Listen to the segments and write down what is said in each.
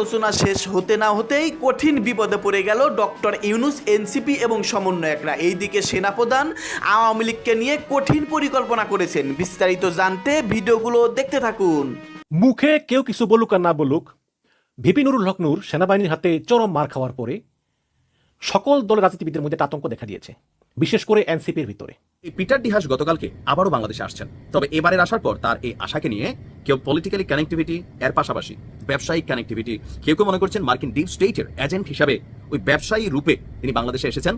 আলোচনা শেষ হতে না হতেই কঠিন বিপদে পড়ে গেল ডক্টর ইউনুস, এনসিপি এবং সমন্বয়করা। এইদিকে সেনাপ্রধান আওয়ামী লীগকে নিয়ে কঠিন পরিকল্পনা করেছেন। বিস্তারিত জানতে ভিডিওগুলো দেখতে থাকুন। মুখে কেউ কিছু বলুক আর না বলুক, ভিপি নুরুল হক নূর সেনাবাহিনীর হাতে চরম মার খাওয়ার পরে সকল দলের রাজনীতিবিদদের মধ্যে আতঙ্ক দেখা দিয়েছে। বিশেষ করে এনসিপির ভিতরে। এই পিটার ডিহাস গতকালকে আবারও বাংলাদেশে আসছেন। তবে এবারের আসার পর তার এই আশাকে নিয়ে কেউ পলিটিক্যালি কানেক্টিভিটি এর পাশাপাশি ব্যবসায়িক কানেক্টিভিটি কেউ কেউ মনে করছেন মার্কিন ডিপ স্টেটের এজেন্ট হিসাবে ওই ব্যবসায়ী রূপে তিনি বাংলাদেশে এসেছেন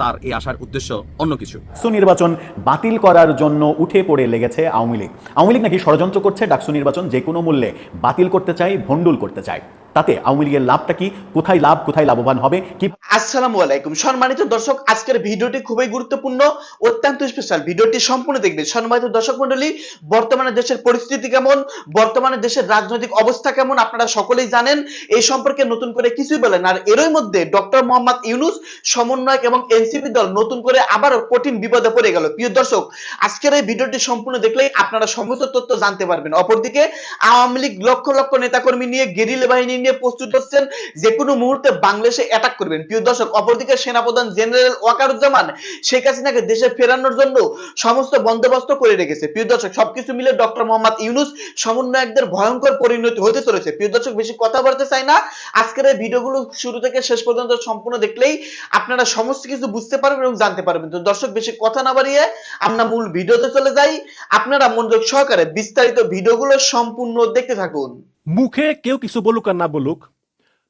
তার এই আসার উদ্দেশ্য অন্য কিছু। ডাকসু নির্বাচন বাতিল করার জন্য উঠে পড়ে লেগেছে আওয়ামী লীগ। আওয়ামী লীগ নাকি ষড়যন্ত্র করছে ডাকসু নির্বাচন যে কোনো মূল্যে বাতিল করতে চায় ভণ্ডুল করতে চায়। তাতে আওয়ামী লীগের লাভটা কি? কোথায় লাভ, কোথায় লাভবান হবে? কি আসসালামু আলাইকুম। সম্মানিত দর্শক, আজকের ভিডিওটি খুবই গুরুত্বপূর্ণ, অত্যন্ত স্পেশাল ভিডিওটি সম্পূর্ণ দেখবেন। সম্মানিত দর্শক মন্ডলী বর্তমানে দেশের পরিস্থিতি কেমন? বর্তমানে দেশের রাজনৈতিক অবস্থা কেমন? আপনারা সকলেই জানেন। এই সম্পর্কে নতুন করে কিছুই বলেন আর এরই মধ্যে ডক্টর মোহাম্মদ ইউনুস, সমন্বয়ক এবং এনসিপি দল নতুন করে আবার কঠিন বিপদে পড়ে গেল। প্রিয় দর্শক, আজকের এই ভিডিওটি সম্পূর্ণ দেখলেই আপনারা সমস্ত তথ্য জানতে পারবেন। অপরদিকে, আওয়ামী লীগ লক্ষ লক্ষ নেতাকর্মী নিয়ে গেরিলা বাহিনী প্রস্তুত হচ্ছেন, যে কোনো মুহূর্তে বাংলাদেশে অ্যাটাক করবেন। প্রিয় দর্শক, অপরদিকে সেনাপ্রধান জেনারেল ওয়াকারুজ্জামান শেখ হাসিনাকে দেশে ফেরানোর জন্য সমস্ত বন্দোবস্ত করে রেখেছে। প্রিয় দর্শক, সবকিছু মিলে ডক্টর মোহাম্মদ ইউনুস সমন্বয়কদের ভয়ঙ্কর পরিণতি হতে চলেছে। প্রিয় দর্শক, বেশি কথা বলতে চাই না। আজকের এই ভিডিওগুলো শুরু থেকে শেষ পর্যন্ত সম্পূর্ণ দেখলেই আপনারা সমস্ত কিছু বুঝতে পারবেন এবং জানতে পারবেন। তো দর্শক, বেশি কথা না বাড়িয়ে আমরা মূল ভিডিওতে চলে যাই। আপনারা মনোযোগ সহকারে বিস্তারিত ভিডিওগুলো সম্পূর্ণ দেখতে থাকুন। মুখে কেউ কিছু বলুক আর না বলুক,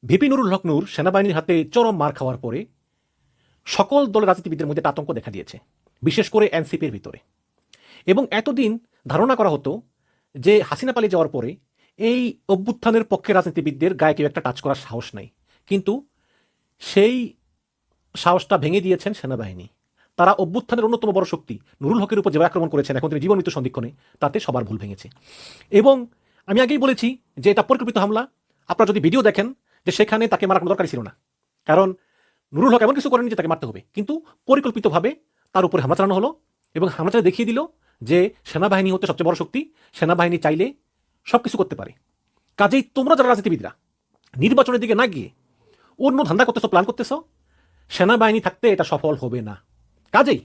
ভিপি নুরুল হক নূর সেনাবাহিনীর হাতে চরম মার খাওয়ার পরে সকল দলের রাজনীতিবিদদের মধ্যে আতঙ্ক দেখা দিয়েছে, বিশেষ করে এনসিপির ভিতরে। এবং এতদিন ধারণা করা হতো যে হাসিনা পালিয়ে যাওয়ার পরে এই অভ্যুত্থানের পক্ষে রাজনীতিবিদদের গায়ে কেউ একটা টাচ করার সাহস নাই। কিন্তু সেই সাহসটা ভেঙে দিয়েছেন সেনাবাহিনী। তারা অভ্যুত্থানের অন্যতম বড় শক্তি নুরুল হকের উপর যেভাবে আক্রমণ করেছেন, এখন তিনি জীবন মৃত্যু সন্ধিক্ষণে, তাতে সবার ভুল ভেঙেছে। এবং আমি আগেই বলেছি যে এটা পরিকল্পিত হামলা। আপনারা যদি ভিডিও দেখেন যে সেখানে তাকে মারার কোনো দরকারই ছিল না। কারণ নুরুল হক এমন কিছু করেনি যে তাকে মারতে হবে। কিন্তু পরিকল্পিতভাবে তার উপরে হামলা চালানো হলো এবং হামলা চালিয়ে দেখিয়ে দিল যে সেনাবাহিনী হচ্ছে সবচেয়ে বড় শক্তি, সেনাবাহিনী চাইলে সব কিছু করতে পারে। কাজেই তোমরা যারা রাজনীতিবিদরা, নির্বাচনের দিকে না গিয়ে অন্য ধান্দা করতেছো প্ল্যান করতেছো, সেনাবাহিনী থাকতে এটা সফল হবে না। কাজেই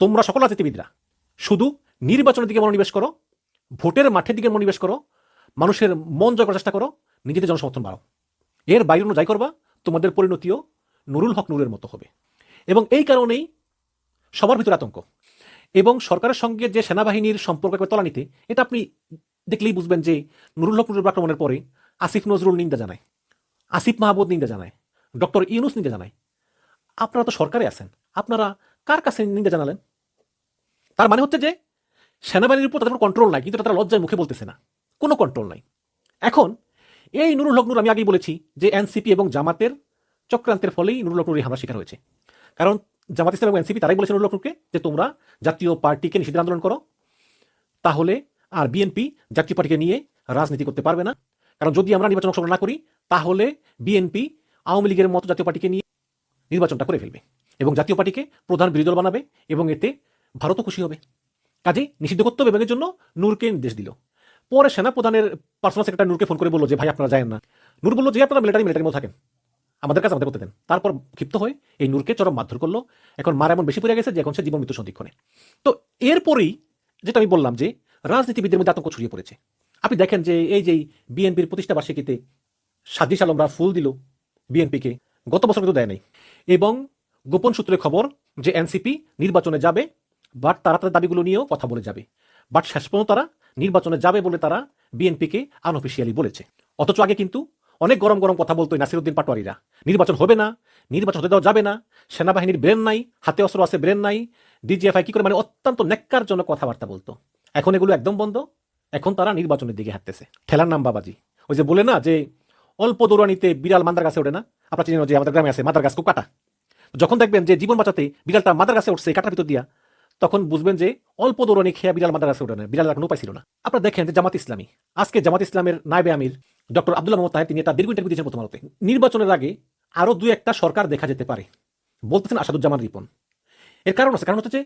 তোমরা সকল রাজনীতিবিদরা, শুধু নির্বাচনের দিকে মনোনিবেশ করো, ভোটের মাঠের দিকে মনোনিবেশ করো মানুষের মন জয় করার চেষ্টা করো, নিজেদের জনসমর্থন বাড়াও। এর বাইরে অন্য যাই করবা, তোমাদের পরিণতিও নুরুল হক নুরের মতো হবে। এবং এই কারণেই সবার ভিতরে আতঙ্ক। এবং সরকারের সঙ্গে যে সেনাবাহিনীর সম্পর্ক একবার তলানিতে, এটা আপনি দেখলেই বুঝবেন যে নুরুল হক নুরের আক্রমণের পরে আসিফ নজরুল নিন্দা জানায়, আসিফ মাহমুদ নিন্দা জানায়, ডক্টর ইউনুস নিন্দা জানায়। আপনারা তো সরকারে আছেন, আপনারা কার কাছে নিন্দা জানালেন? তার মানে হচ্ছে যে সেনাবাহিনীর উপর তাদের কোনো কন্ট্রোল নাই, কিন্তু তারা লজ্জায় মুখে বলতেছে না। কোনো কন্ট্রোল নাই। এখন, এই নুরুল হক নূর আমি আগেই বলেছি যে এনসিপি এবং জামাতের চক্রান্তের ফলেই নুরুল হক নূর এই শিকার হয়েছে। কারণ জামাত ইসলাম এবং এনসিপি তারাই বলেছে নুরুল হক নূরকে যে তোমরা জাতীয় পার্টিকে নিষিদ্ধ আন্দোলন করো, তাহলে আর বিএনপি জাতীয় পার্টিকে নিয়ে রাজনীতি করতে পারবে না। কারণ যদি আমরা নির্বাচন অংশগ্রহণ না করি, তাহলে বিএনপি আওয়ামী লীগের মতো জাতীয় পার্টিকে নিয়ে নির্বাচনটা করে ফেলবে এবং জাতীয় পার্টিকে প্রধান বিরোধী দল বানাবে এবং এতে ভারতও খুশি হবে। কাজে নিষিদ্ধ করতে হবে এবং এর জন্য নূরকে নির্দেশ দিল। পরে সেনা প্রধানের পার্সোনাল সেক্রেটারি নূরকে ফোন করে বলল যে, ভাই, আপনারা যায় না। নূর বলল যে, আপনারা মিলিটারি মিলিটারির মধ্যে থাকেন। আমাদের কাছে আমাদের করতে দেন। তারপর ক্ষিপ্ত হয়ে এই নূরকে চরম মারধর করল। এখন মার এমন বেশি পড়ে গেছে যে, এখন সে জীবন মৃত্যু সন্ধিক্ষণে। তো এরপরেই যেটা আমি বললাম যে, রাজনীতিবিদদের মধ্যে আতঙ্ক ছড়িয়ে পড়েছে। আপনি দেখেন যে, এই যে বিএনপির প্রতিষ্ঠা বার্ষিকীতে সাজিস আলমরা ফুল দিল বিএনপিকে, গত বছর কিন্তু দেয় নাই। এবং গোপন সূত্রে খবর যে, এনসিপি নির্বাচনে যাবে, বাট তারা তাদের দাবিগুলো নিয়েও কথা বলে যাবে। বাট শেষ পর্যন্ত তারা নির্বাচনে যাবে বলে তারা বিএনপিকে আনঅফিসিয়ালি বলেছে। অথচ আগে কিন্তু অনেক গরম গরম কথা বলতো নাসিরুদ্দিন পাটোয়ারিরা। নির্বাচন হবে না, নির্বাচন হতে দেওয়া যাবে না, সেনাবাহিনীর ব্রেন নাই, হাতে অস্ত্র আছে, ব্রেন নাই, ডিজিএফআই কি করে মানে অত্যন্ত নেককার জন্য কথাবার্তা বলতো। এখন এগুলো একদম বন্ধ, এখন তারা নির্বাচনের দিকে হাঁটতেছে। ঠেলার নাম বাবাজি। ওই যে বলে না যে, অল্প দৌড়ানিতে বিড়াল মান্দার গাছে ওঠে না? আপনার চিনেন যে আমাদের গ্রামে আছে মাদার গাছ কাটা যখন দেখবেন যে জীবন বাঁচাতে বিড়ালটা মাদার গাছে উঠছে, কাটার ভিতর দিয়া তখন বুঝবেন যে অল্প দৌড়ানি খেয়া বিড়াল মাদার গাছে ওঠে না বিড়াল কোনো উপায় ছিল না। আপনারা দেখেন যে জামাত ইসলামী, আজকে জামাত ইসলামের নাইবে আমির ডক্টর আব্দুল্লাহ মোহাম্মদ তাহের তিনি তার দীর্ঘ ইন্টারভিউ দিয়েছেন প্রথম আলোতে নির্বাচনের আগে আরও দুই একটা সরকার দেখা যেতে পারে। বলতেছেন আসাদুজ্জামান রিপন। এর কারণ আছে, কারণ হচ্ছে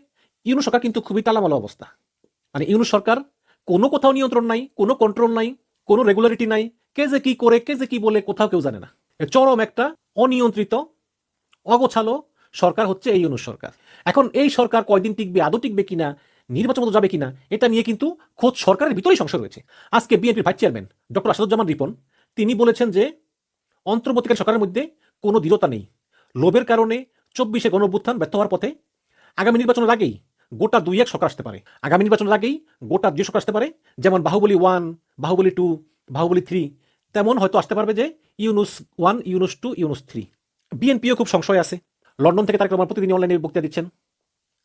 ইউনু সরকার কিন্তু খুবই টালামালা অবস্থা। মানে ইউনু সরকার কোনো কোথাও নিয়ন্ত্রণ নাই, কোনো কন্ট্রোল নাই, কোনো রেগুলারিটি নাই, কে যে কি করে, কে যে কি বলে কোথাও কেউ জানে না। চরম একটা অনিয়ন্ত্রিত, অগোছালো সরকার হচ্ছে এই অনু সরকার। এখন এই সরকার কয়দিন টিকবে, আদৌ টিকবে কিনা, নির্বাচন মতো যাবে কিনা, এটা নিয়ে কিন্তু খোঁজ সরকারের ভিতরেই সংশয় রয়েছে। আজকে বিএনপির vice chairman doctor Asaduzzaman Ripon, তিনি বলেছেন যে অন্তর্বর্তীকালীন সরকারের মধ্যে কোনো দৃঢ়তা নেই। লোভের কারণে চব্বিশে গণঅভ্যুত্থান ব্যর্থ হওয়ার পথে আগামী নির্বাচনের আগেই গোটা দুই এক সরকার আসতে পারে। আগামী নির্বাচনের আগেই গোটা দুই সরকার আসতে পারে, যেমন Baahubali one, Baahubali two, Baahubali three, তেমন হয়তো আসতে পারবে যে Yunus one, Yunus two, Yunus three. বিএনপিও খুব সংশয় আছে। লন্ডন থেকে তারেক রহমান প্রতিদিন অনলাইনে বক্তৃতা দিচ্ছেন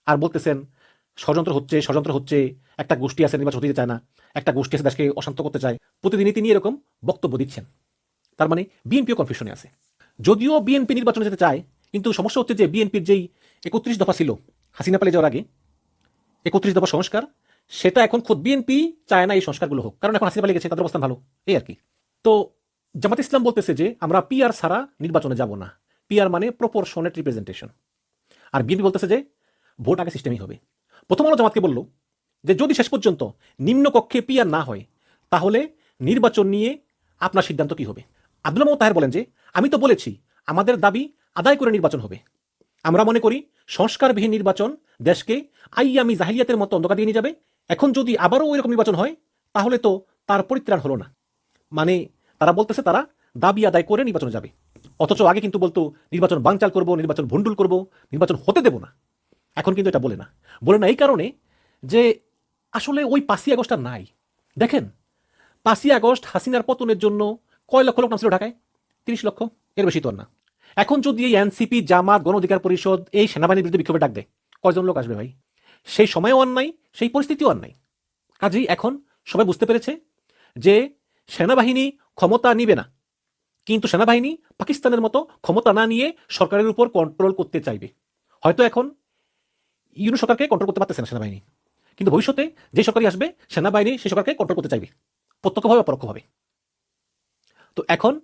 আর বলতেছেন, ষড়যন্ত্র হচ্ছে ষড়যন্ত্র হচ্ছে, একটা গোষ্ঠী আছে, নির্বাচন হতে চায় না, একটা গোষ্ঠী আছে, দেশকে অশান্ত করতে চায়। প্রতিদিনই তিনি এরকম বক্তব্য দিচ্ছেন। তার মানে বিএনপিও কনফিউশনে আছে। যদিও বিএনপি নির্বাচনে যেতে চায়, কিন্তু সমস্যা হচ্ছে যে বিএনপির যেই একত্রিশ দফা ছিল, হাসিনা পালে যাওয়ার আগে, একত্রিশ দফা সংস্কার, সেটা এখন খোদ বিএনপি চায় না এই সংস্কারগুলো হোক। কারণ এখন হাসিনা পালিয়ে গেছে, তাদের অবস্থান ভালো, এই আর কি। তো জামাত ইসলাম বলতেছে যে, আমরা পিআর ছাড়া নির্বাচনে যাব না। পিআর মানে প্রপোর্শনেট রিপ্রেজেন্টেশন আর বিএনপি বলতেছে যে ভোট আগে সিস্টেমই হবে। প্রথম আলো জামাতকে বলল যে, যদি শেষ পর্যন্ত নিম্নকক্ষে পিআর না হয়, তাহলে নির্বাচন নিয়ে আপনার সিদ্ধান্ত কি হবে? আব্দুল মোহাম্মদ তাহের বলেন যে, আমি তো বলেছি, আমাদের দাবি আদায় করে নির্বাচন হবে। আমরা মনে করি সংস্কারবিহীন নির্বাচন দেশকে আইয়ামি জাহিলিয়াতের মতো অন্ধকার দিয়ে নিয়ে যাবে। এখন যদি আবারও ওই রকম নির্বাচন হয়, তাহলে তো তার পরিত্রাণ হলো না। মানে তারা বলতেছে তারা দাবি আদায় করে নির্বাচনে যাবে। অথচ আগে কিন্তু বলতো, নির্বাচন বানচাল করব, নির্বাচন ভণ্ডুল করব, নির্বাচন হতে দেব না। এখন কিন্তু এটা বলে না। বলে না এই কারণে যে আসলে ওই পাঁচই আগস্ট আর নাই। দেখেন, পাঁচই আগস্ট হাসিনার পতনের জন্য কয় লক্ষ লোক নামছিল ঢাকায়? তিরিশ লক্ষ, এর বেশি তো না। এখন যদি এই এনসিপি, জামাত গণ অধিকার পরিষদ এই সেনাবাহিনীর বিরুদ্ধে বিক্ষোভে ডাক দেয়, কয়জন লোক আসবে ভাই? সেই সময়ও আর নাই, সেই পরিস্থিতিও আর নাই। কাজেই এখন সবাই বুঝতে পেরেছে যে সেনাবাহিনী ক্ষমতা নিবে না। কিন্তু সেনাবাহিনী পাকিস্তানের মতো ক্ষমতা না নিয়ে সরকারের উপর কন্ট্রোল করতে চাইবে। হয়তো এখন ইউনো সরকারকে কন্ট্রোল করতে পারতেছে না সেনাবাহিনী। কিন্তু ভবিষ্যতে যে সরকারই আসবে, সেনাবাহিনী সেই সরকারকে কন্ট্রোল করতে চাইবে। প্রত্যক্ষভাবে বা পরোক্ষভাবে। তো এখন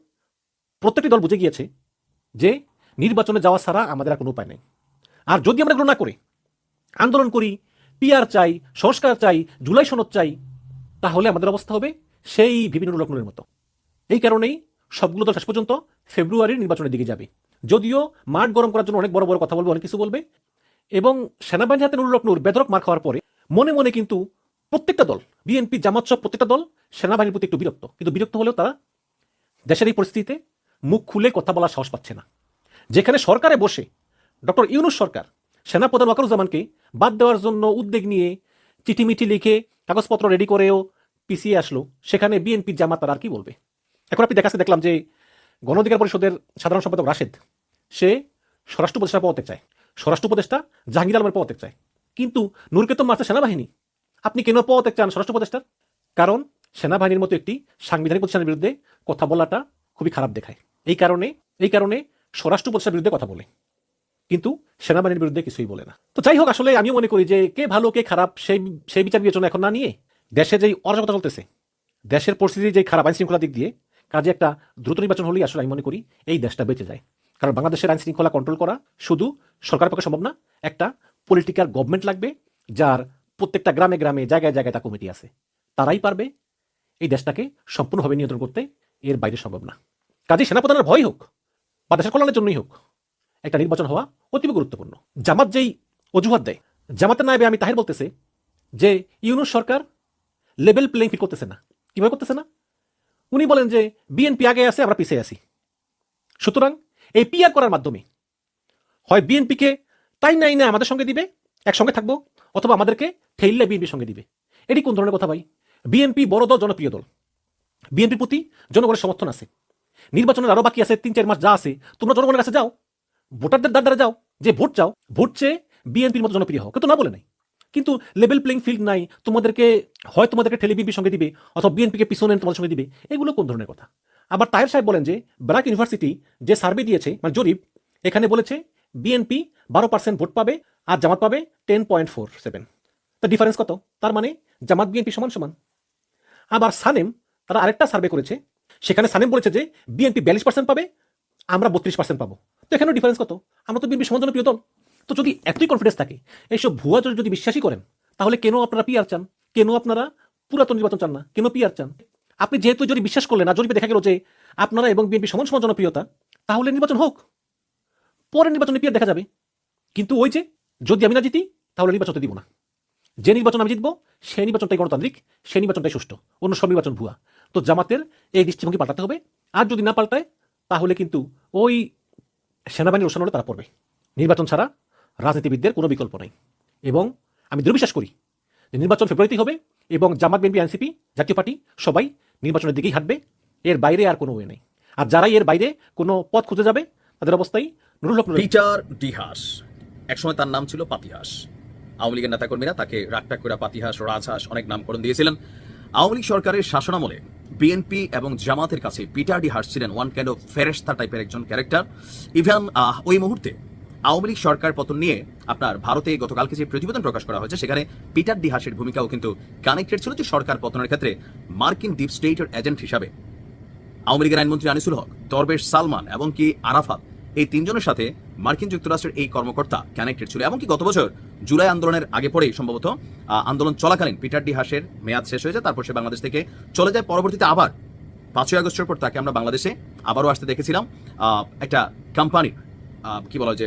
প্রত্যেকটি দল বুঝে গিয়েছে যে নির্বাচনে যাওয়া ছাড়া আমাদের আর কোনো উপায় নেই। আর যদি আমরা এগুলো না করি, আন্দোলন করি পিআর চাই, সংস্কার চাই, জুলাই সনদ চাই, তাহলে আমাদের অবস্থা হবে সেই বিভিন্ন লক্ষণের মতো। এই কারণেই সবগুলো দল শেষ পর্যন্ত ফেব্রুয়ারির নির্বাচনের দিকে যাবে। যদিও মাঠ গরম করার জন্য অনেক বড় বড় কথা বলবে, অনেক কিছু বলবে। এবং সেনাবাহিনী হাতে নুরুল নূর বেদরক মার খাওয়ার পরে মনে মনে কিন্তু প্রত্যেকটা দল, বিএনপি, জামাত সব প্রত্যেকটা দল সেনাবাহিনীর প্রতি একটু বিরক্ত। কিন্তু বিরক্ত হলেও তারা দেশের এই পরিস্থিতিতে মুখ খুলে কথা বলার সাহস পাচ্ছে না। যেখানে সরকারে বসে ডক্টর ইউনুস সরকার সেনাপ্রধান ওয়াকারুজ্জামানকে বাদ দেওয়ার জন্য উদ্যোগ নিয়ে চিঠিমিঠি লিখে কাগজপত্র রেডি করেও পিছিয়ে আসলো, সেখানে বিএনপি জামাত তারা আর কি বলবে? এখন আপনি দেখাচ্ছে দেখলাম যে গণ অধিকার পরিষদের সাধারণ সম্পাদক রাশেদ, সে স্বরাষ্ট্র উপদেষ্টা পদতে চায়। স্বরাষ্ট্র উপদেষ্টা জাহাঙ্গীর আলমের পদত্যাগ চায়। কিন্তু নূরকে তো সেনাবাহিনী, আপনি কেন পদত্যাগ চান স্বরাষ্ট্র উপদেষ্টার? কারণ সেনাবাহিনীর মতো একটি সাংবিধানিক প্রতিষ্ঠানের বিরুদ্ধে কথা বলাটা খুবই খারাপ দেখায়। এই কারণে এই কারণে স্বরাষ্ট্র উপদেষ্টার বিরুদ্ধে কথা বলে। কিন্তু সেনাবাহিনীর বিরুদ্ধে কিছুই বলে না। তো যাই হোক, আসলে আমিও মনে করি যে কে ভালো, কে খারাপ, সেই সেই বিচার বিবেচনা এখন না নিয়ে দেশে যেই অরাজকতা চলতেছে, দেশের পরিস্থিতি যেই খারাপ আইন শৃঙ্খলা দিক দিয়ে কাজে একটা দ্রুত নির্বাচন হলেই আসলে আমি মনে করি এই দেশটা বেঁচে যায়। কারণ বাংলাদেশের আইন শৃঙ্খলা কন্ট্রোল করা শুধু সরকারের পক্ষে সম্ভব না, একটা পলিটিক্যাল গভর্নমেন্ট লাগবে যার প্রত্যেকটা গ্রামে গ্রামে জায়গায় জায়গায় তা কমিটি আছে। তারাই পারবে এই দেশটাকে সম্পূর্ণভাবে নিয়ন্ত্রণ করতে, এর বাইরে সম্ভব না। কাজে সেনাপ্রধানের ভয় হোক বা দেশের কল্যাণের জন্যই হোক, একটা নির্বাচন হওয়া অতীব গুরুত্বপূর্ণ। জামাত যেই অজুহাত দেয়, জামাতের নাইবে আমি তাহের বলতেছে যে ইউনুস সরকার লেভেল প্লেইং ফিল করতেছে না। কীভাবে করতেছে না? উনি বলেন যে, বিএনপি আগে আছে, আমরা পিছিয়ে আছি। সুতরাং এই পিআর করার মাধ্যমে হয় বিএনপিকে তাই নাই না আমাদের সঙ্গে দিবে, একসঙ্গে থাকব, অথবা আমাদেরকে ঠেললে বিএনপির সঙ্গে দিবে। এটি কোন ধরনের কথা ভাই? বিএনপি বড় দল, জনপ্রিয় দল। বিএনপির প্রতি জনগণের সমর্থন আছে। নির্বাচনের আরও বাকি আছে, তিন চার মাস যা আছে, তোমরা জনগণের কাছে যাও, ভোটারদের দ্বারা যাও, যে ভোট চাও, ভোট চেয়ে বিএনপির মতো জনপ্রিয় হোক কিন্তু না বলে নাই। কিন্তু লেভেল প্লেইং ফিল্ড নাই, তোমাদেরকে, হয় তোমাদেরকে ঠেলে সঙ্গে দিবে, অথবা বিএনপিকে পিছনে তোমাদের সঙ্গে দিবে, এগুলো কোন ধরনের কথা? আবার তাহের সাহেব বলেন যে ব্র্যাক ইউনিভার্সিটি যে সার্ভে দিয়েছে মানে জরিপ, এখানে বলেছে বিএনপি বারো পার্সেন্ট ভোট পাবে আর জামাত পাবে টেন পয়েন্ট ফোর সেভেন তা ডিফারেন্স কত? তার মানে জামাত বিএনপি সমান সমান। আবার সানেম, তারা আরেকটা সার্ভে করেছে, সেখানে সানেম বলেছে যে বিএনপি বিয়াল্লিশ পার্সেন্ট পাবে, আমরা বত্রিশ পার্সেন্ট পাবো। তো এখানেও ডিফারেন্স কত? আমরা তো বিএনপি সমান জনপ্রিয় দল। তো যদি এতই কনফিডেন্স থাকে, এইসব ভুয়া যদি বিশ্বাসই করেন, তাহলে কেন আপনারা পিআর চান? কেন আপনারা পুরাতন নির্বাচন চান না? কেন পিআর চান? আপনি যেহেতু যদি বিশ্বাস করলেন না জরিপে দেখা গেল যে আপনারা এবং বিএনপি সমান সমান জনপ্রিয়তা, তাহলে নির্বাচন হোক। পরে নির্বাচনে পিয়ার দেখা যাবে। কিন্তু ওই যে যদি আমি না জিতি, তাহলে নির্বাচন দিব না। যে নির্বাচন আমি জিতবো, সেই নির্বাচনটাই গণতান্ত্রিক, সেই নির্বাচনটাই সুষ্ঠু, অন্য সব নির্বাচন ভুয়া। তো জামাতের এই দৃষ্টিভঙ্গি পাল্টাতে হবে। আর যদি না পাল্টায়, তাহলে কিন্তু ওই সেনাবাহিনীর রোশানলে তারা পড়বে। নির্বাচন ছাড়া রাজনীতিবিদদের কোনো বিকল্প নেই। এবং আমি দৃঢ় বিশ্বাস করি যে নির্বাচন ফেব্রুয়ারিতেই হবে এবং Jamaat, BNP, NCP, Jatiya party সবাই নির্বাচনের দিকেই হাঁটবে। এর বাইরে আর কোনো ওয়ে নেই। আর যারাই এর বাইরে কোনো পথ খুঁজে যাবে, তাদের অবস্থায় নুরুল হক পিটার ডিহাস। একসময় তার নাম ছিল পাতিহাস। আওয়ামী লীগের নেতাকর্মীরা তাকে রাগটাক করে পাতিহাস, রাজহাস অনেক নামকরণ দিয়েছিলেন। আওয়ামী লীগ সরকারের শাসনামলে বিএনপি এবং জামাতের কাছে পিটার ডিহাস ছিলেন ওয়ান কাইন্ড অফ ফেরেস্তা টাইপের একজন ক্যারেক্টার ইভেন ওই মুহূর্তে আওয়ামী লীগ সরকার পতন নিয়ে আপনার ভারতে গতকালকে যে প্রতিবেদন প্রকাশ করা হয়েছে, সেখানে পিটার ডিহাসের ভূমিকাও কিন্তু কানেক্টেড ছিল যে সরকার পতনের ক্ষেত্রে মার্কিন ডিপ স্টেটের এজেন্ট হিসাবে। আওয়ামী লীগের আইনমন্ত্রী আনিসুল হক, দরবেশ সালমান এবং কি আরাফাত এই তিনজনের সাথে মার্কিন যুক্তরাষ্ট্রের এই কর্মকর্তা কানেক্টেড ছিল। এমনকি গত বছর জুলাই আন্দোলনের আগে পরেই সম্ভবত আন্দোলন চলাকালীন পিটার ডি হাসের মেয়াদ শেষ হয়ে যায়, তারপর সে বাংলাদেশ থেকে চলে যায়। পরবর্তীতে আবার পাঁচই আগস্টের পর তাকে আমরা বাংলাদেশে আবারও আসতে দেখেছিলাম। একটা কোম্পানির কি বলা যে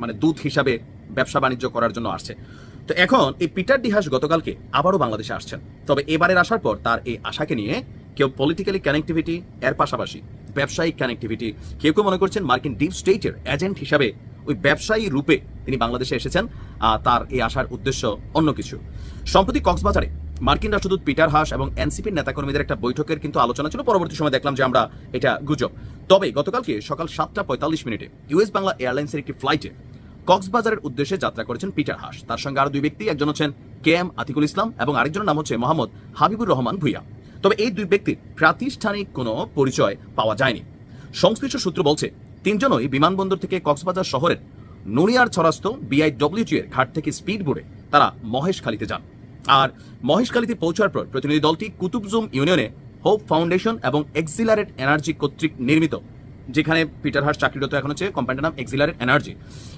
মানে দূত হিসাবে ব্যবসা বাণিজ্য করার জন্য আসছে। তো এখন এই পিটার ডিহাস গতকালকে আবারও বাংলাদেশে আসছেন। তবে এবারের আসার পর তার এই আশাকে নিয়ে কেউ পলিটিক্যালি কানেক্টিভিটি এর পাশাপাশি ব্যবসায়িক কানেক্টিভিটি কেউ কেউ মনে করছেন মার্কিন ডিপ স্টেটের এজেন্ট হিসাবে ওই ব্যবসায়ী রূপে তিনি বাংলাদেশে এসেছেন। তার এই আসার উদ্দেশ্য অন্য কিছু। সম্প্রতি কক্সবাজারে মার্কিন রাষ্ট্রদূত পিটার হাস এবং এনসিপির নেতাকর্মীদের একটা বৈঠকের কিন্তু আলোচনা ছিল। পরবর্তী সময় দেখলাম যে আমরা এটা গুজব। তবে গতকালকে সকাল সাতটা পঁয়তাল্লিশ মিনিটে ইউএস বাংলা এয়ারলাইন্সের একটি ফ্লাইটে কক্সবাজারের উদ্দেশ্যে যাত্রা করেছেন পিটার হাস। তার সঙ্গে আরও দুই ব্যক্তি, একজন হচ্ছেন কে এম আতিকুল ইসলাম এবং আরেকজনের নাম হচ্ছে মোহাম্মদ হাবিবুর রহমান ভুইয়া। তবে এই দুই ব্যক্তির প্রাতিষ্ঠানিক কোনো পরিচয় পাওয়া যায়নি। সংশ্লিষ্ট সূত্র বলছে, তিনজনই বিমানবন্দর থেকে কক্সবাজার শহরের নুনিয়ার ছড়াস্ত বিআইডব্লিউটি এর ঘাট থেকে স্পিড বোর্ডে তারা মহেশখালীতে যান। আর মহেশখালীতে পৌঁছার পর প্রতিনিধি দলটি কুতুবজুম ইউনিয়নে হোপ ফাউন্ডেশন এবং এক্সিলারেট এনার্জি কর্তৃক নির্মিত, যেখানে পিটার হার্স চাকরিরত এখন হচ্ছে, কোম্পানিটার নাম এক্সিলারেট এনার্জি।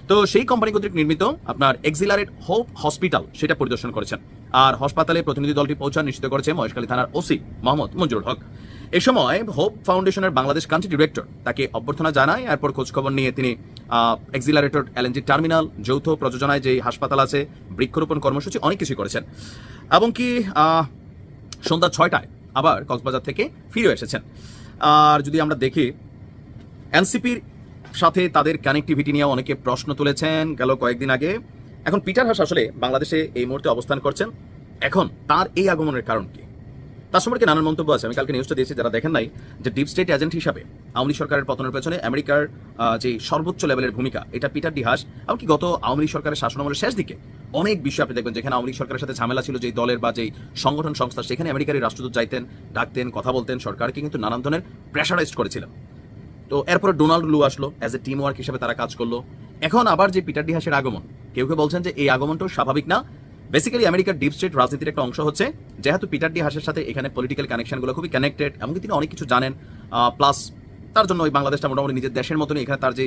তো সেই কোম্পানি কর্তৃক নির্মিত আপনার এক্সিলারেট হোপ হসপিটাল, সেটা পরিদর্শন করেছেন। আর হাসপাতালে প্রতিনিধি দলটি পৌঁছান নিশ্চিত করেছে মহেশখালী থানার ওসি মোহাম্মদ মঞ্জুর হক। এ সময় হোপ ফাউন্ডেশনের বাংলাদেশ কান্ট্রি ডিরেক্টর তাকে অভ্যর্থনা জানায়, এরপর খোঁজখবর নিয়ে তিনি এক্সিলারেটর এলএনজি টার্মিনাল যৌথ প্রযোজনায় যে হাসপাতাল আছে, বৃক্ষরোপণ কর্মসূচি অনেক কিছু করেছেন। এবং কি সন্ধ্যা ছয়টায় আবার কক্সবাজার থেকে ফিরে এসেছেন। আর যদি আমরা দেখি, এনসিপির সাথে তাদের কানেক্টিভিটি নিয়ে অনেকে প্রশ্ন তুলেছেন। গেল কয়েকদিন আগে এখন পিটার হাস আসলে বাংলাদেশে এই মুহূর্তে অবস্থান করছেন। এখন তার এই আগমনের কারণ কি? তার সম্পর্কে নানান মন্তব্য আছে। আমি কালকে নিউজটা দিয়েছি, যারা দেখেন নাই যে ডিপ স্টেট এজেন্ট হিসাবে আওয়ামী সরকারের পতনের পেছনে আমেরিকার যে সর্বোচ্চ লেভেলের ভূমিকা, এটা পিটার ডিহাস। এমনকি গত আওয়ামী সরকারের শাসনামলের শেষ দিকে অনেক বিষয় আপনি দেখবেন যেখানে আওয়ামী সরকারের সাথে ঝামেলা ছিল যে দলের বা যেই সংগঠন সংস্থা, সেখানে আমেরিকার এই রাষ্ট্রদূত যাইতেন, ডাকতেন, কথা বলতেন, সরকারকে কিন্তু নানান ধরনের প্রেশারাইজড করেছিলেন। তো এরপরে ডোনাল্ড লু আসলো অ্যাজ এ টিম ওয়ার্ক হিসেবে তারা কাজ করল। এখন আবার যে পিটার ডিহাসের আগমন, কেউ কেউ বলছেন যে এই আগমনটাও স্বাভাবিক না। বেসিক্যালি আমেরিকার ডিপ স্টেট রাজনীতির একটা অংশ হচ্ছে, যেহেতু পিটার ডি হাসের সাথে এখানে পলিটিক্যাল কানেকশনগুলো খুবই কানেক্টেড এমনকি তিনি অনেক কিছু জানেন প্লাস তার জন্য ওই বাংলাদেশটা মোটামুটি নিজের দেশের মতনই এখানে তার যে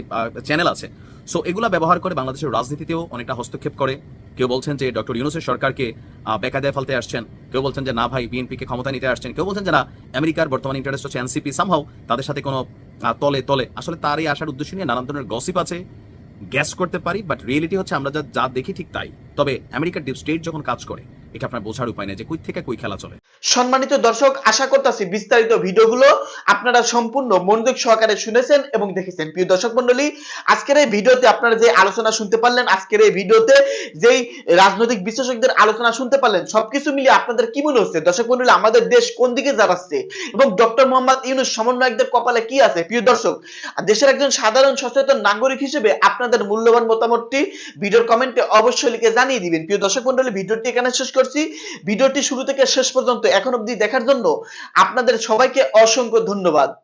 চ্যানেল আছে। সো এগুলা ব্যবহার করে বাংলাদেশের রাজনীতিতেও অনেকটা হস্তক্ষেপ করে। কেউ বলছেন যে ডক্টর ইউনুসের সরকারকে বেকায়দায় ফেলতে আসছেন। কেউ বলছেন যে না ভাই, বিএনপিকে ক্ষমতা নিতে আসছেন। কেউ বলছেন যে না, আমেরিকার বর্তমান ইন্টারেস্ট হচ্ছে এনসিপি। সামহাও তাদের সাথে কোনো তলে তলে। আসলে তার এই আসার উদ্দেশ্য নিয়ে নানান ধরনের গসিপ আছে। গ্যাস করতে পারি বাট রিয়েলিটি হচ্ছে আমরা যা যা দেখি ঠিক তাই। তবে আমেরিকার ডিপ স্টেট যখন কাজ করে এটা আপনার বোঝার উপায় নেই যে কই থেকে কই খেলা চলে। সম্মানিত দর্শক, আশা করতেছি বিস্তারিত ভিডিওগুলো আপনারা সম্পূর্ণ মনোযোগ সহকারে শুনেছেন এবং দেখেছেন। প্রিয় দর্শক মন্ডলী আজকের এই ভিডিওতে আপনারা যে আলোচনা শুনতে পারলেন, আজকের এই ভিডিওতে যেই রাজনৈতিক বিশ্লেষকদের আলোচনা শুনতে পারলেন, সবকিছু মিলিয়ে আপনাদের কি মনে হচ্ছে? দর্শক মন্ডলী আমাদের দেশ কোন দিকে যাচ্ছে? এবং ডক্টর মোহাম্মদ ইউনুস সমন্বয়কদের কপালে কি আছে? প্রিয় দর্শক, দেশের একজন সাধারণ সচেতন নাগরিক হিসেবে আপনাদের মূল্যবান মতামতটি ভিডিওর কমেন্টে অবশ্যই লিখে জানিয়ে দিবেন। প্রিয় দর্শক মন্ডলী ভিডিওটি এখানে শেষ করছি। ভিডিওটি শুরু থেকে শেষ পর্যন্ত এখন অবধি দেখার জন্য আপনাদের সবাইকে অসংখ্য ধন্যবাদ।